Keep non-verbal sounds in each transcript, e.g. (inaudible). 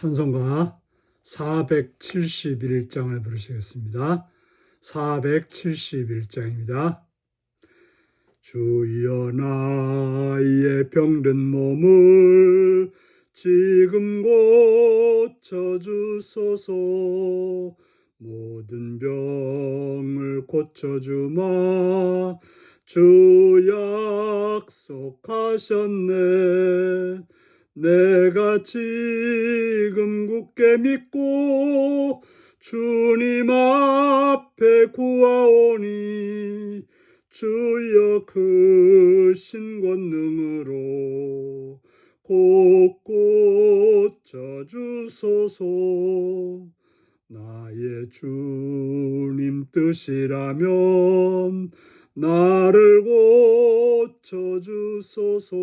찬송가 471장을 부르시겠습니다. 471장입니다. 주여 나의 병든 몸을 지금 고쳐주소서 모든 병을 고쳐주마 주 약속하셨네 내가 지금 굳게 믿고 주님 앞에 구하오니 주여 크신 권능으로 곳곳 져주소서. 나의 주님 뜻이라면 나를 고쳐주소서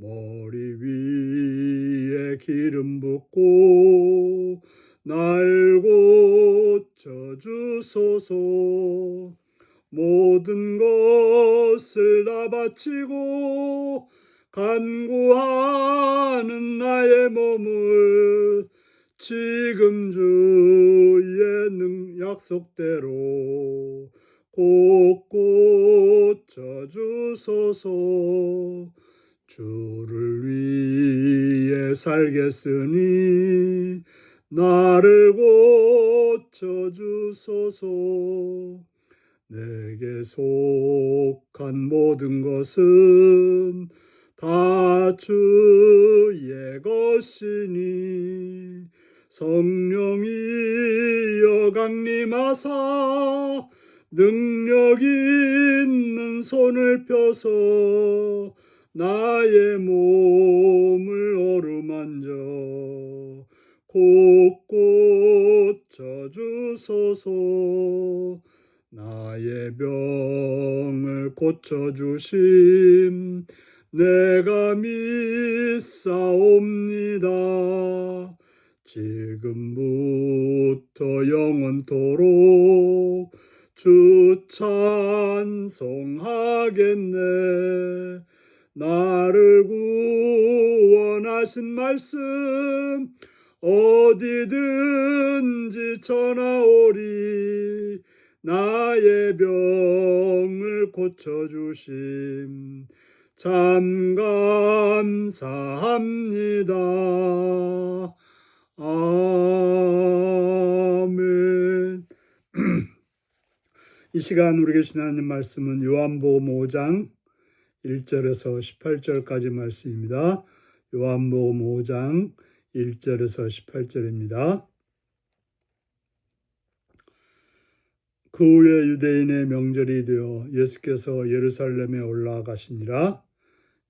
머리 위에 기름 붓고 날 고쳐 주소서. 모든 것을 다 바치고 간구하는 나의 몸을 지금 주의 능 약속대로 곳곳 져주소서 주를 위해 살겠으니 나를 고쳐 주소서. 내게 속한 모든 것은 다 주의 것이니 성령이여 강림하사 능력 있는 손을 펴서 나의 몸을 어루만져 곳곳 져주소서. 나의 병을 고쳐주심. 내가 믿사옵니다. 지금부터 영원토록 주 찬송하겠네 나를 구원하신 말씀 어디든지 전하오리 나의 병을 고쳐주심 참 감사합니다. 아멘. (clears throat) 이 시간 우리에게 주시는 말씀은 요한복음 5장 1절에서 18절까지 말씀입니다. 요한복음 5장 1절에서 18절입니다. 그 후에 유대인의 명절이 되어 예수께서 예루살렘에 올라가시니라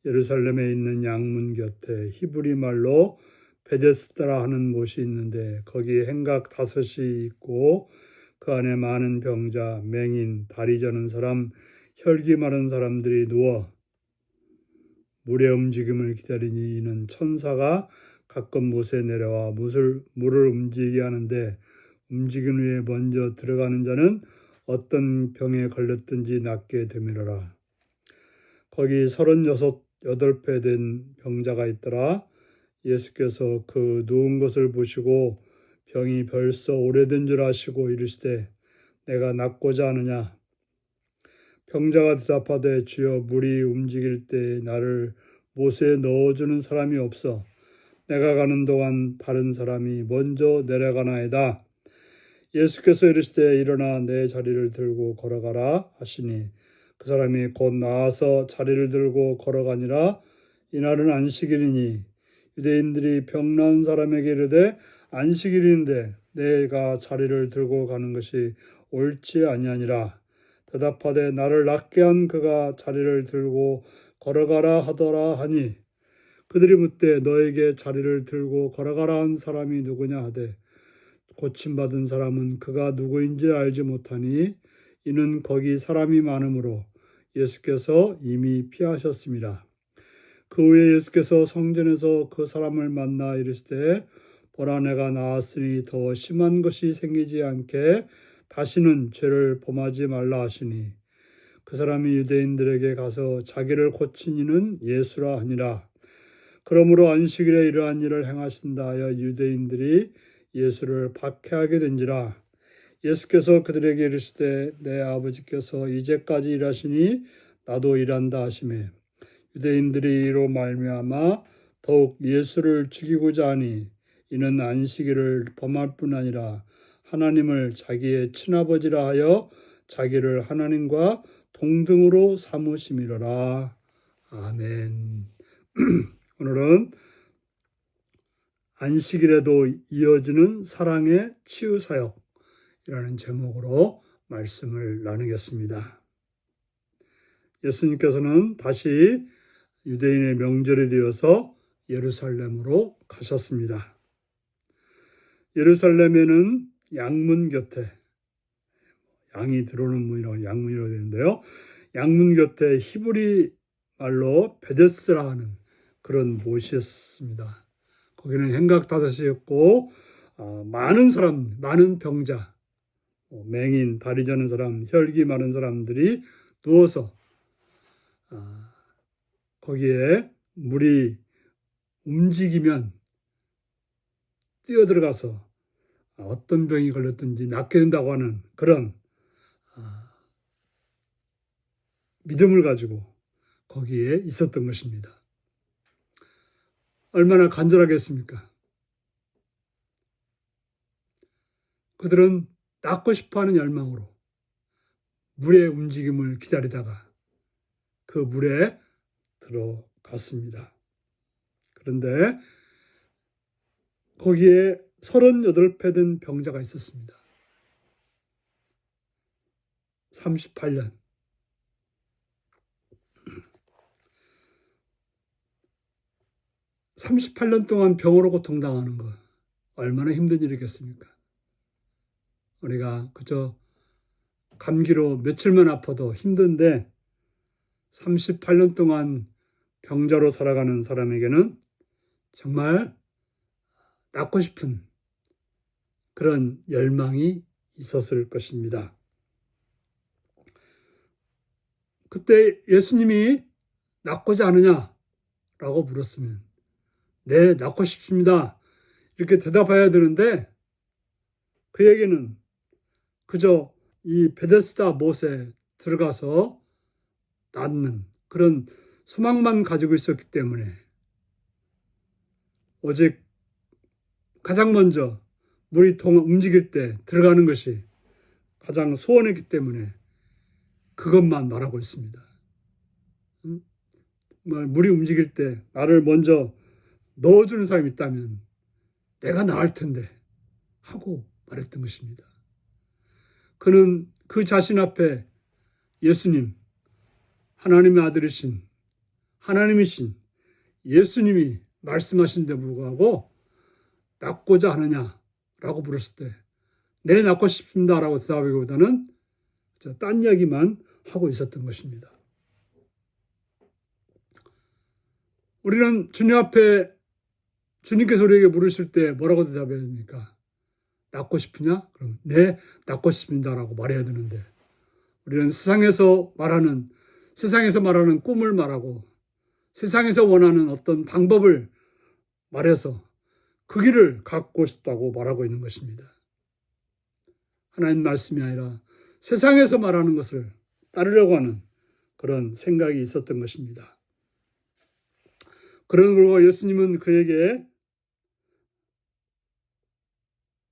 예루살렘에 있는 양문 곁에 히브리 말로 베데스다라 하는 못이 있는데 거기 행각 다섯이 있고 그 안에 많은 병자, 맹인, 다리 저는 사람, 혈기 마른 사람들이 누워 물의 움직임을 기다리니 이는 천사가 가끔 못에 내려와 물을, 물을 움직이게 하는데 움직인 후에 먼저 들어가는 자는 어떤 병에 걸렸든지 낫게 되밀어라. 거기 서른여섯 여덟 배 된 병자가 있더라. 예수께서 그 누운 것을 보시고 병이 벌써 오래된 줄 아시고 이르시되 내가 낫고자 하느냐. 병자가 대답하되 주여 물이 움직일 때 나를 못에 넣어주는 사람이 없어. 내가 가는 동안 다른 사람이 먼저 내려가나이다. 예수께서 이르시되 일어나 내 자리를 들고 걸어가라 하시니 그 사람이 곧 나와서 자리를 들고 걸어가니라 이날은 안식일이니 유대인들이 병난 사람에게 이르되 안식일인데 내가 자리를 들고 가는 것이 옳지 아니하니라 대답하되 나를 낫게 한 그가 자리를 들고 걸어가라 하더라 하니 그들이 묻되 너에게 자리를 들고 걸어가라 한 사람이 누구냐 하되 고침 받은 사람은 그가 누구인지 알지 못하니 이는 거기 사람이 많으므로 예수께서 이미 피하셨습니다. 그 후에 예수께서 성전에서 그 사람을 만나 이르시되 보라 내가 나았으니 더 심한 것이 생기지 않게 다시는 죄를 범하지 말라 하시니 그 사람이 유대인들에게 가서 자기를 고친 이는 예수라 하니라. 그러므로 안식일에 이러한 일을 행하신다 하여 유대인들이 예수를 박해하게 된지라. 예수께서 그들에게 이르시되 내 아버지께서 이제까지 일하시니 나도 일한다 하시매 유대인들이 이로 말미암아 더욱 예수를 죽이고자 하니 이는 안식일을 범할 뿐 아니라 하나님을 자기의 친아버지라 하여 자기를 하나님과 동등으로 삼으심이로라. 아멘. (clears throat) 오늘은 안식일에도 이어지는 사랑의 치유 사역이라는 제목으로 말씀을 나누겠습니다. 예수님께서는 다시 유대인의 명절이 되어서 예루살렘으로 가셨습니다. 예루살렘에는 양문 곁에 양이 들어오는 문이라고 양문이라고 되는데요. 양문 곁에 히브리 말로 베데스라 하는 그런 못이었습니다. 거기는 행각 다섯이었고 어, 많은 사람, 많은 병자, 어, 맹인, 다리 저는 사람, 혈기 많은 사람들이 누워서 어, 거기에 물이 움직이면 뛰어들어가서 어떤 병이 걸렸든지 낫게 된다고 하는 그런 아, 믿음을 가지고 거기에 있었던 것입니다. 얼마나 간절하겠습니까? 그들은 낫고 싶어 하는 열망으로 물의 움직임을 기다리다가 그 물에 들어갔습니다. 그런데 거기에 38배 된 병자가 있었습니다. 38년. (38년) 동안 병으로 고통당하는 것 얼마나 힘든 일이겠습니까? 우리가 그저 감기로 며칠만 아파도 힘든데 38년 동안 병자로 살아가는 사람에게는 정말 낫고 싶은 그런 열망이 있었을 것입니다. 그때 예수님이 낫고자 하느냐라고 물었으면 네, 낫고 싶습니다. 이렇게 대답해야 되는데 그에게는 그저 이 베데스다 못에 들어가서 낫는 그런 수망만 가지고 있었기 때문에 오직 가장 먼저 물이 통 움직일 때 들어가는 것이 가장 소원했기 때문에 그것만 말하고 있습니다. 응? 정말 물이 움직일 때 나를 먼저 넣어주는 사람이 있다면 내가 나을 텐데 하고 말했던 것입니다. 그는 그 자신 앞에 예수님, 하나님의 아들이신 하나님이신 예수님이 말씀하신 데 불구하고 낫고자 하느냐 라고 물었을 때, 내 낫고 싶습니다 라고 대답하기보다는 딴 이야기만 하고 있었던 것입니다. 우리는 주님 앞에 주님께서 우리에게 물으실 때 뭐라고 대답해야 됩니까? 낫고 싶으냐? 그럼 네, 낫고 싶습니다 라고 말해야 되는데 우리는 세상에서 말하는 세상에서 말하는 꿈을 말하고 세상에서 원하는 어떤 방법을 말해서 그 길을 갖고 싶다고 말하고 있는 것입니다. 하나님 말씀이 아니라 세상에서 말하는 것을 따르려고 하는 그런 생각이 있었던 것입니다. 그런 걸로 예수님은 그에게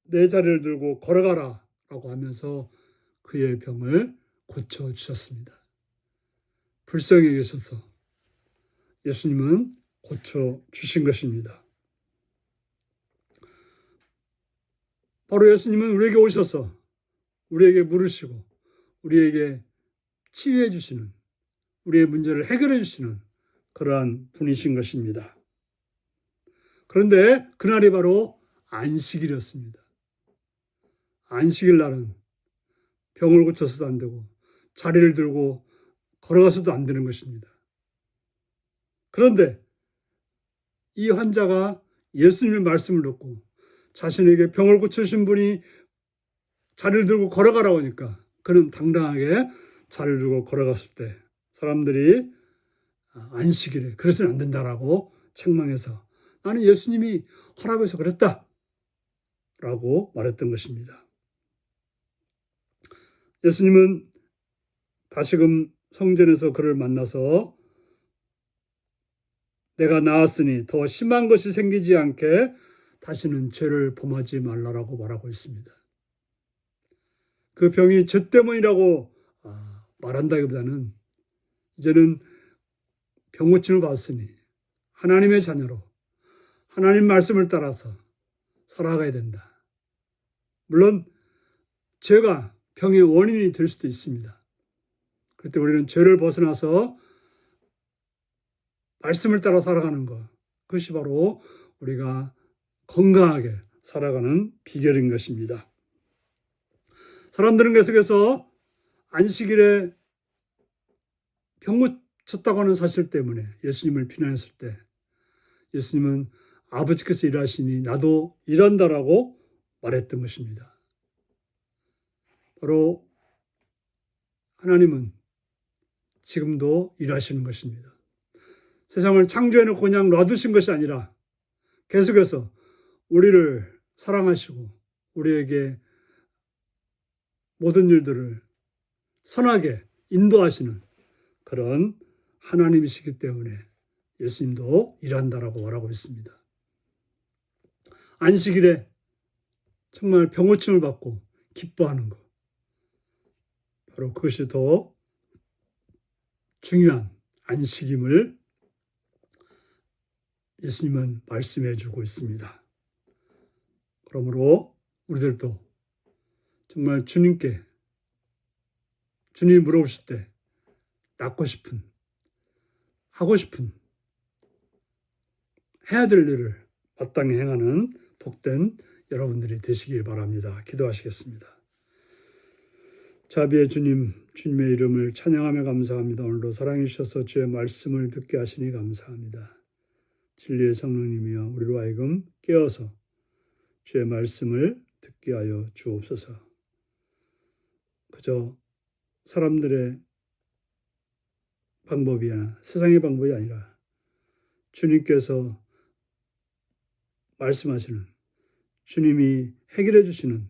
내 자리를 들고 걸어가라 라고 하면서 그의 병을 고쳐 주셨습니다. 불쌍히 계셔서 예수님은 고쳐 주신 것입니다. 바로 예수님은 우리에게 오셔서 우리에게 물으시고 우리에게 치유해 주시는 우리의 문제를 해결해 주시는 그러한 분이신 것입니다. 그런데 그날이 바로 안식일이었습니다. 안식일 날은 병을 고쳐서도 안 되고 자리를 들고 걸어가서도 안 되는 것입니다. 그런데 이 환자가 예수님의 말씀을 듣고 자신에게 병을 고쳐주신 분이 자리를 들고 걸어가라고 하니까 그는 당당하게 자리를 들고 걸어갔을 때 사람들이 안식일에 그래서는 안 된다라고 책망해서 나는 예수님이 하라고 해서 그랬다. 라고 말했던 것입니다. 예수님은 다시금 성전에서 그를 만나서 내가 나았으니 더 심한 것이 생기지 않게 다시는 죄를 범하지 말라라고 말하고 있습니다. 그 병이 죄 때문이라고 아, 말한다기보다는 이제는 병고침을 받았으니 하나님의 자녀로 하나님 말씀을 따라서 살아가야 된다. 물론 죄가 병의 원인이 될 수도 있습니다. 그때 우리는 죄를 벗어나서 말씀을 따라 살아가는 것. 그것이 바로 우리가 건강하게 살아가는 비결인 것입니다. 사람들은 계속해서 안식일에 병 고쳤다고 하는 사실 때문에 예수님을 비난했을 때 예수님은 아버지께서 일하시니 나도 일한다라고 말했던 것입니다. 바로 하나님은 지금도 일하시는 것입니다. 세상을 창조해놓고 그냥 놔두신 것이 아니라 계속해서 우리를 사랑하시고 우리에게 모든 일들을 선하게 인도하시는 그런 하나님이시기 때문에 예수님도 일한다라고 말하고 있습니다. 안식일에 정말 병고침을 받고 기뻐하는 것. 바로 그것이 더 중요한 안식임을 예수님은 말씀해 주고 있습니다. 그러므로 우리들도 정말 주님께 주님이 물어보실 때 낳고 싶은 하고 싶은 해야 될 일을 마땅히 행하는 복된 여러분들이 되시길 바랍니다. 기도하시겠습니다. 자비의 주님, 주님의 이름을 찬양하며 감사합니다. 오늘도 사랑해 주셔서 주의 말씀을 듣게 하시니 감사합니다. 진리의 성령님이여 우리로 하여금 깨어서 주의 말씀을 듣게 하여 주옵소서. 그저 사람들의 방법이나 세상의 방법이 아니라 주님께서 말씀하시는 주님이 해결해 주시는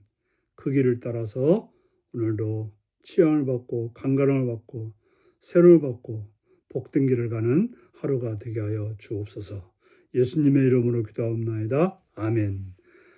그 길을 따라서 오늘도 치양을 받고 강가름을 받고 새로를 받고 복된 길을 가는 하루가 되게 하여 주옵소서. 예수님의 이름으로 기도하옵나이다. 아멘.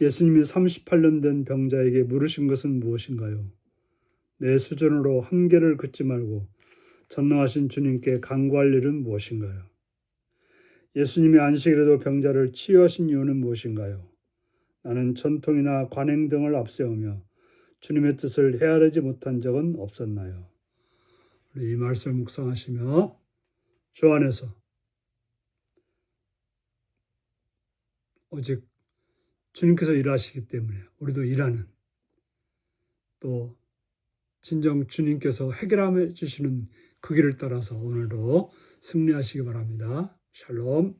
예수님이 38년 된 병자에게 물으신 것은 무엇인가요? 내 수준으로 한계를 긋지 말고 전능하신 주님께 간구할 일은 무엇인가요? 예수님이 안식일에도 병자를 치유하신 이유는 무엇인가요? 나는 전통이나 관행 등을 앞세우며 주님의 뜻을 헤아리지 못한 적은 없었나요? 우리 이 말씀을 묵상하시며 주 안에서 오직 주님께서 일하시기 때문에 우리도 일하는 또 진정 주님께서 해결해 주시는 그 길을 따라서 오늘도 승리하시기 바랍니다. 샬롬.